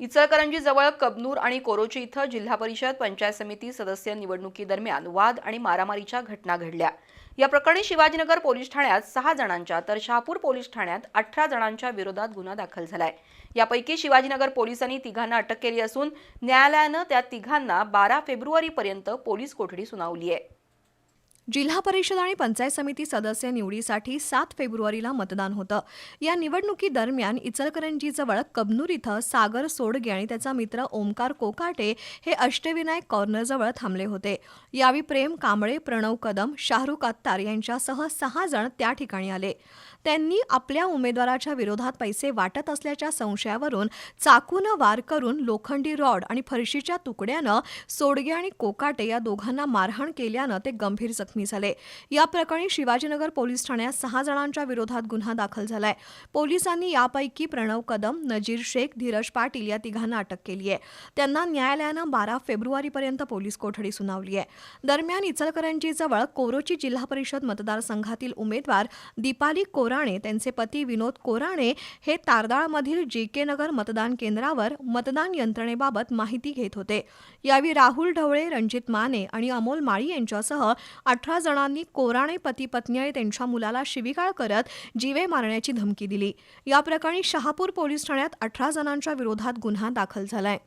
इचलकरंजी जवळ कबनूर आणि कोरोची इथं जिल्हा परिषद पंचायत समिती सदस्य निवडणुकीदरम्यान वाद आणि मारामारीच्या घटना घडल्या. या प्रकरणी शिवाजीनगर पोलीस ठाण्यात सहा जणांच्या तर शहापूर पोलीस ठाण्यात अठरा जणांच्या विरोधात गुन्हा दाखल झालाय. यापैकी शिवाजीनगर पोलिसांनी तिघांना अटक केली असून न्यायालयानं त्या तिघांना बारा फेब्रुवारीपर्यंत पोलीस कोठडी सुनावली आहे. जिल्हा परिषद आणि पंचायत समिती सदस्य निवडीसाठी सात फेब्रुवारीला मतदान होतं. या निवडणुकीदरम्यान इचलकरंजीजवळ कबनूर इथं सागर सोडगे आणि त्याचा मित्र ओमकार कोकाटे हे अष्टविनायक कॉर्नरजवळ थांबले होते. यावेळी प्रेम कांबळे प्रणव कदम शाहरुख अत्तार यांच्यासह सहा जण त्या ठिकाणी आले. त्यांनी आपल्या उमेदवाराच्या विरोधात पैसे वाटत असल्याच्या संशयावरून चाकूनं वार करून लोखंडी रॉड आणि फरशीच्या तुकड्यानं सोडगे आणि कोकाटे या दोघांना मारहाण केल्यानं ते गंभीर जखमी झाले. या प्रकरणी शिवाजीनगर पोलीस ठाण्यात सहा जणांच्या विरोधात गुन्हा दाखल झालाय. पोलिसांनी यापैकी प्रणव कदम नजीर शेख धीरज पाटील या तिघांना अटक केली आहे. त्यांना न्यायालयानं बारा फेब्रुवारीपर्यंत पोलीस कोठडी सुनावली आहे. दरम्यान इचलकरंजीजवळ कोरोची जिल्हा परिषद मतदारसंघातील उमेदवार दीपाली कोराणे त्यांचे पती विनोद कोराणे हे तारदाळमधील जी के नगर मतदान केंद्रावर मतदान यंत्रणेबाबत माहिती घेत होते. यावेळी राहुल ढवळे रणजित माने आणि अमोल माळी यांच्यासह अठरा अठरा जणांनी कोराणे पती पत्नी आणि त्यांच्या मुलाला शिवीगाळ करत जीवे मारण्याची धमकी दिली. या प्रकरणी शहापूर पोलीस ठाण्यात अठरा जणांच्या विरोधात गुन्हा दाखल झालाय.